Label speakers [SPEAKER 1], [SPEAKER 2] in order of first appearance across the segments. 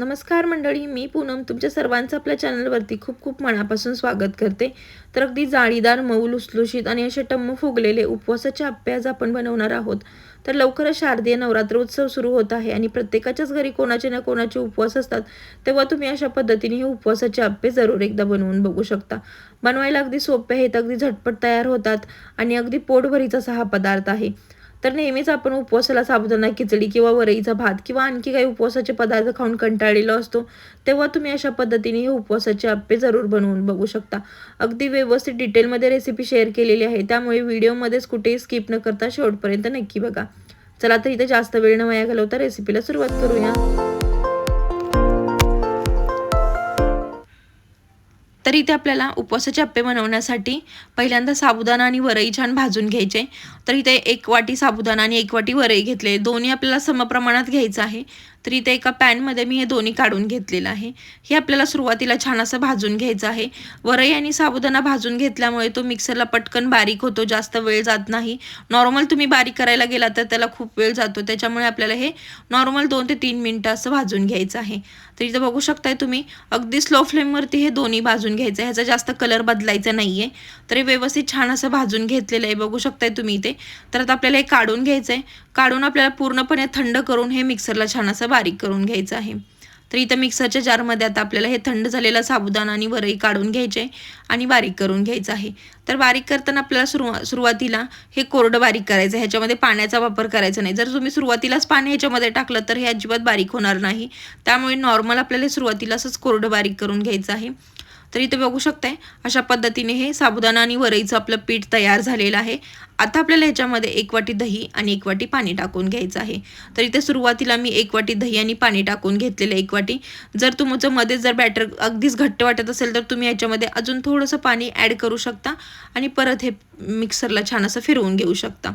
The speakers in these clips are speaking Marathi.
[SPEAKER 1] नमस्कार मंडळी मी पूनम तुमच्या सर्वांचं आपल्या चॅनलवरती खूप खूप मनापासून स्वागत करते. तर अगदी जाळीदार मऊ लुसलुशीत आणि असे टम्म फुगलेले उपवासाचे आप्पे आज आपण बनवणार आहोत. तर लवकरच शारदीय नवरात्र उत्सव सुरू होत आहे आणि प्रत्येकाच्याच घरी कोणाचे ना कोणाचे उपवास असतात तेव्हा तुम्ही अशा पद्धतीने हे उपवासाचे आप्पे जरूर एकदा बनवून बघू शकता. बनवायला अगदी सोपे आहेत अगदी झटपट तयार होतात आणि अगदी पोटभरीचा असा हा पदार्थ आहे. तर नेहमीच आपण उपवासाला साबुदाणा खिचडी किंवा वरईचा भात किंवा आणखी काही उपवासाचे पदार्थ खाऊन कंटाळलेलो असतो तेव्हा तुम्ही अशा पद्धतीने हे उपवासाचे आप्पे जरूर बनवून बघू शकता. अगदी व्यवस्थित डिटेलमध्ये रेसिपी शेअर केलेली आहे त्यामुळे व्हिडिओमध्येच कुठेही स्किप न करता शेवटपर्यंत नक्की बघा. चला तर इथे जास्त वेळ न वया घालवता रेसिपीला सुरुवात करूया. तर इथे आपल्याला उपवासाचे अप्पे बनवण्यासाठी पहिल्यांदा साबुदाणा आणि वरई छान भाजून घ्यायचे. तर इथे एक वाटी साबुदाणा आणि एक वाटी वरई घेतले. दोन्ही आपल्याला समप्रमाणात घ्यायचं आहे. तर इथे एका पॅनमध्ये मी हे दोन्ही काढून घेतलेलं आहे. हे आपल्याला सुरुवातीला छान असं भाजून घ्यायचं आहे. वरई आणि साबुदाणा भाजून घेतल्यामुळे तो मिक्सरला पटकन बारीक होतो जास्त वेळ जात नाही. नॉर्मल तुम्ही बारीक करायला गेला तर त्याला खूप वेळ जातो. त्याच्यामुळे आपल्याला हे नॉर्मल दोन ते तीन मिनटं असं भाजून घ्यायचं आहे. तर इथं बघू शकताय तुम्ही अगदी स्लो फ्लेमवरती हे दोन्ही भाजून घ्यायचं आहे. ह्याचा जास्त कलर बदलायचा नाही आहे तर हे व्यवस्थित छान असं भाजून घेतलेलं आहे. बघू शकताय तुम्ही इथे. तर आता आपल्याला हे काढून घ्यायचं आहे काढून आपल्याला पूर्णपणे थंड करून हे मिक्सरला छान असं बारीक करून घ्यायचं आहे. तर इथं मिक्सरच्या जारमध्ये आता आपल्याला हे थंड झालेला साबुदाणा आणि वरई काढून घ्यायचे आणि बारीक करून घ्यायचं आहे. तर बारीक करताना आपल्याला सुरुवा सुरुवातीला हे कोरडं बारीक करायचं ह्याच्यामध्ये पाण्याचा वापर करायचा नाही. जर तुम्ही सुरुवातीलाच पाणी ह्याच्यामध्ये टाकलं तर हे अजिबात बारीक होणार नाही. त्यामुळे नॉर्मल आपल्याला सुरुवातीला असंच कोरडं बारीक करून घ्यायचं आहे. तर इथे बघू शकताय. अशा पद्धतीने हे साबुदाणा आणि वरईचं आपलं पीठ तयार झालेलं आहे. आता आपल्याला ह्याच्यामध्ये एक वाटी दही आणि एक वाटी पाणी टाकून घ्यायचं आहे. तर इथे सुरुवातीला मी एक वाटी दही आणि पाणी टाकून घेतलेलं एक वाटी. जर तुमचं मध्ये जर बॅटर अगदीच घट्ट वाटत असेल तर तुम्ही ह्याच्यामध्ये अजून थोडंसं पाणी ॲड करू शकता आणि परत हे मिक्सरला छान असं फिरवून घेऊ शकता.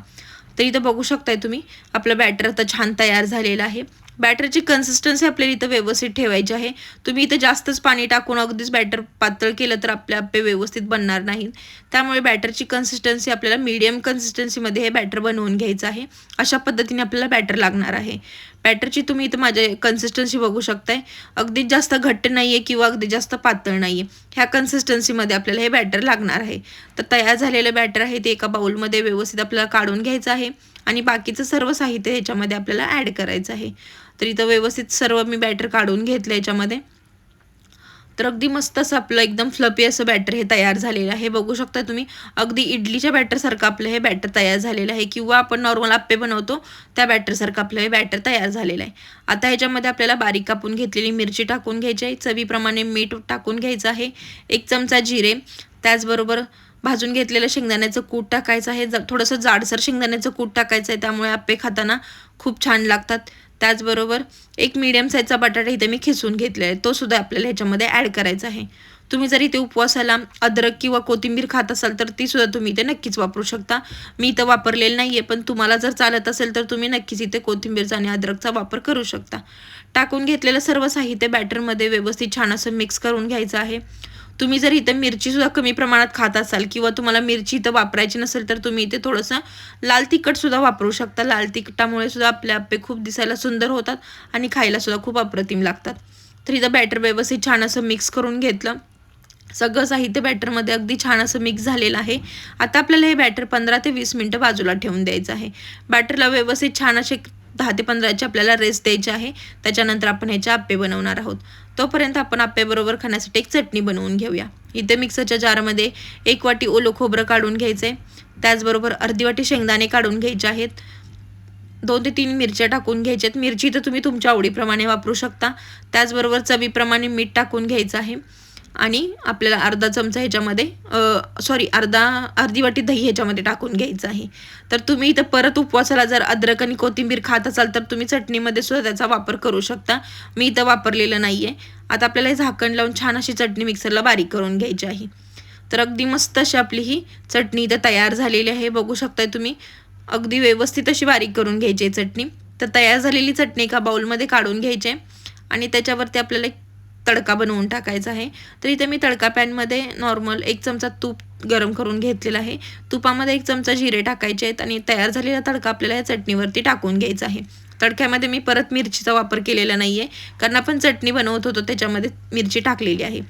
[SPEAKER 1] तर इथं बघू शकताय तुम्ही आपलं बॅटर आता छान तयार झालेलं आहे. बॅटरची कन्सिस्टन्सी आपल्याला इथं व्यवस्थित ठेवायची आहे. तुम्ही इथं जास्तच पाणी टाकून अगदीच बॅटर पातळ केलं तर आपले आपे व्यवस्थित बनणार नाहीत त्यामुळे बॅटरची कन्सिस्टन्सी आपल्याला मीडियम कन्सिस्टन्सीमध्ये हे बॅटर बनवून घ्यायचं आहे. अशा पद्धतीने आपल्याला बॅटर लागणार आहे. बॅटरची तुम्ही इथं माझ्या कन्सिस्टन्सी बघू शकताय. अगदीच जास्त घट्ट नाही आहे किंवा अगदी जास्त पातळ नाही आहे ह्या कन्सिस्टन्सीमध्ये आपल्याला हे बॅटर लागणार आहे. तर तयार झालेलं बॅटर आहे ते एका बाउलमध्ये व्यवस्थित आपल्याला काढून घ्यायचं आहे. आणि बाकीचं सर्व साहित्य ह्याच्यामध्ये आपल्याला ॲड करायचं आहे. तर इथं व्यवस्थित सर्व मी बॅटर काढून घेतलं याच्यामध्ये तर अगदी मस्त असं आपलं एकदम फ्लपी असं बॅटर हे तयार झालेलं आहे. बघू शकता तुम्ही अगदी इडलीच्या बॅटरसारखं आपलं हे बॅटर तयार झालेलं आहे. किंवा आपण नॉर्मल आप्पे बनवतो त्या बॅटरसारखं आपलं हे बॅटर तयार झालेलं आहे. आता ह्याच्यामध्ये आपल्याला बारीक कापून घेतलेली मिरची टाकून घ्यायची आहे. चवीप्रमाणे मीठ टाकून घ्यायचं आहे. एक चमचा जिरे त्याचबरोबर भाजून घेतलेलं शेंगदाण्याचं कूट टाकायचं आहे. थोडंसं जाडसर शेंगदाण्याचं कूट टाकायचं आहे. त्यामुळे आप्पे खाताना खूप छान लागतात. त्याचबरोबर एक मीडियम साईजचा बटाटा इथे मी खिसून घेतलेला आहे तो सुद्धा आपल्याला ह्याच्यामध्ये ॲड करायचा आहे. तुम्ही जर इथे उपवासाला अद्रक किंवा कोथिंबीर खात असाल तर ती सुद्धा तुम्ही इथे नक्कीच वापरू शकता. मी इथं वापरलेलं नाही आहे पण तुम्हाला जर चालत असेल तर तुम्ही नक्कीच इथे कोथिंबीरचा आणि अद्रकचा वापर करू शकता. टाकून घेतलेलं सर्व साहित्य बॅटरमध्ये व्यवस्थित छान असं मिक्स करून घ्यायचं आहे. तुम्ही जर इथं मिरचीसुद्धा कमी प्रमाणात खात असाल किंवा तुम्हाला मिरची इथं वापरायची नसेल तर तुम्ही इथे थोडंसं लाल तिखटसुद्धा वापरू शकता. लाल तिखटामुळे सुद्धा आपले आप्पे खूप दिसायला सुंदर होतात आणि खायलासुद्धा खूप अप्रतिम लागतात. तर इथं बॅटर व्यवस्थित छान असं मिक्स करून घेतलं. सगळं साहित्य बॅटरमध्ये अगदी छान असं मिक्स झालेलं आहे. आता आपल्याला हे बॅटर पंधरा ते वीस मिनटं बाजूला ठेवून द्यायचं आहे. बॅटरला व्यवस्थित छान असे दहा ते पंधराचे आपल्याला रेस्ट द्यायची आहे. त्याच्यानंतर आपण ह्याचे आप्पे बनवणार आहोत. तोपर्यंत आपण आप्प्याबरोबर खाण्यासाठी एक चटणी बनवून घेऊया. इथे मिक्सरच्या जारमध्ये एक वाटी ओलं खोबरं काढून घ्यायचं आहे त्याचबरोबर अर्धी वाटी शेंगदाणे काढून घ्यायचे आहेत. दोन ते तीन मिरच्या टाकून घ्यायच्यात मिरची तर तुम्ही तुमच्या आवडीप्रमाणे वापरू शकता. त्याचबरोबर चवीप्रमाणे मीठ टाकून घ्यायचं आहे. आणि आपल्याला अर्धा चमचा ह्याच्यामध्ये सॉरी अर्धा अर्धी वाटी दही ह्याच्यामध्ये टाकून घ्यायचं आहे. तर तुम्ही इथं परत उपवासाला जर अद्रक आणि कोथिंबीर खात असाल तर तुम्ही चटणीमध्ये सुद्धा त्याचा वापर करू शकता. मी इथं वापरलेलं नाही आहे आता आपल्याला हे झाकण लावून छान अशी चटणी मिक्सरला बारीक करून घ्यायची आहे. तर अगदी मस्त अशी आपली ही चटणी इथं तयार झालेली आहे. बघू शकताय तुम्ही अगदी व्यवस्थित अशी बारीक करून घ्यायची आहे चटणी. तर तयार झालेली चटणी एका बाउलमध्ये काढून घ्यायची आणि त्याच्यावरती आपल्याला एक तडका बनवून टाकायचा आहे. तर इथे मी तडका पॅनमध्ये नॉर्मल एक चमचा तूप गरम करून घेतलेला आहे. तुपामध्ये एक चमचा जिरे टाकायचे आहेत आणि तयार झालेला तडका आपल्याला या चटणीवरती टाकून घ्यायचा आहे. तडक्यामध्ये मी परत मिरचीचा वापर केलेला नाही आहे कारण आपण चटणी बनवत होतो त्याच्यामध्ये मिरची टाकलेली आहे.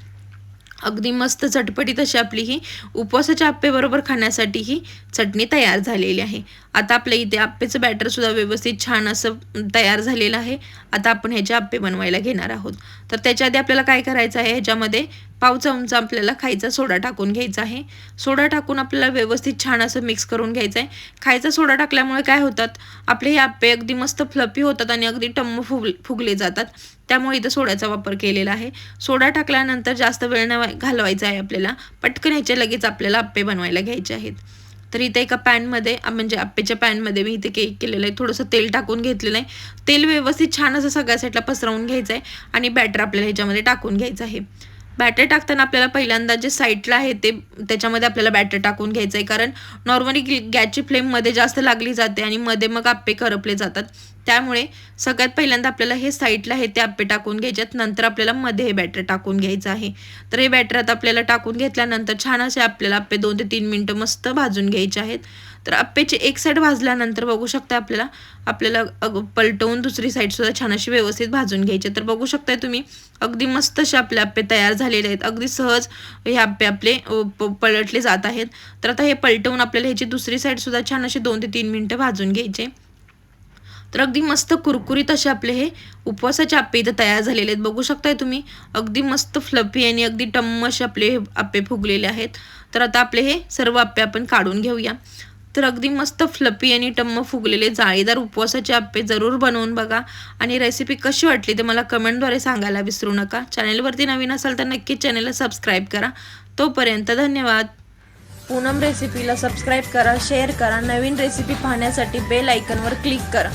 [SPEAKER 1] अगदी मस्त चटपटीत अशी आपली ही उपवासाच्या आप्पेबरोबर खाण्यासाठी ही चटणी तयार झालेली आहे. आता आपल्या इथे आप्पेचं बॅटरसुद्धा व्यवस्थित छान असं तयार झालेलं आहे. आता आपण ह्याचे आप्पे बनवायला घेणार आहोत. तर त्याच्या आधी आपल्याला काय करायचं आहे? ह्याच्यामध्ये पाव चमचा आपल्याला खायचा सोडा टाकून घ्यायचा आहे. सोडा टाकून आपल्याला व्यवस्थित छान असं मिक्स करून घ्यायचं आहे. खायचा सोडा टाकल्यामुळे काय होतात? आपले हे आप्पे अगदी मस्त फ्लपी होतात आणि अगदी टम्म फुग फुगले जातात. त्यामुळे इथं सोड्याचा वापर केलेला आहे. सोडा टाकल्यानंतर जास्त वेळ न घालवायचा आहे आपल्याला. पटकन ह्याचे लगेच आपल्याला आप्पे बनवायला घ्यायचे आहेत. तर इथे एका पॅनमध्ये म्हणजे आप्पेच्या पॅनमध्ये मी इथे केक केलेलं आहे. थोडंसं तेल टाकून घेतलेलं आहे. तेल व्यवस्थित छान असं सगळ्या साईडला पसरवून घ्यायचं आहे. आणि बॅटर आपल्याला ह्याच्यामध्ये टाकून घ्यायचं आहे. बॅटर टाकताना आपल्याला पहिल्यांदा जे साईडला आहे ते त्याच्यामध्ये आपल्याला बॅटर टाकून घ्यायचं आहे कारण नॉर्मली गॅसची फ्लेममध्ये जास्त लागली जाते आणि मध्ये मग आप्पे करपले जातात. त्यामुळे सगळ्यात पहिल्यांदा आपल्याला हे साईडला आहे ते आप्पे टाकून घ्यायच्यात नंतर आपल्याला मध्ये हे बॅटर टाकून घ्यायचं आहे. तर हे बॅटर आता आपल्याला टाकून घेतल्यानंतर छान असे आपल्याला आप्पे दोन ते तीन मिनटं मस्त भाजून घ्यायचे आहेत. तर आप्पेची एक साईड भाजल्यानंतर बघू शकता आपल्याला आपल्याला पलटवून दुसरी साईडसुद्धा छान अशी व्यवस्थित भाजून घ्यायची तर बघू शकताय तुम्ही अगदी मस्त असे आपले आप्पे तयार झालेले आहेत. अगदी सहज हे आप्पे आपले पलटले जात आहेत. तर आता हे पलटवून आपल्याला ह्याची दुसरी साईडसुद्धा छान अशी दोन ते तीन मिनटं भाजून घ्यायचे. तर अगदी मस्त कुरकुरीत असे आपले हे उपवासाचे आप्पे इथं तयार झालेले आहेत. बघू शकताय तुम्ही अगदी मस्त फ्लफी आणि अगदी टम्म असे आपले हे आप्पे फुगलेले आहेत. तर आता आपले हे सर्व आप्पे आपण काढून घेऊया. तर अगदी मस्त फ्लपी आणि टम्म फुगलेले जाळीदार उपवासाचे आप्पे जरूर बनवून बघा. आणि रेसिपी कशी वाटली ते मला कमेंटद्वारे सांगायला विसरू नका. चॅनेलवरती नवीन असाल तर नक्कीच चॅनेलला सबस्क्राईब करा. तोपर्यंत धन्यवाद. पूनम रेसिपीला सबस्क्राईब करा शेअर करा. नवीन रेसिपी पाहण्यासाठी बेल आयकनवर क्लिक करा.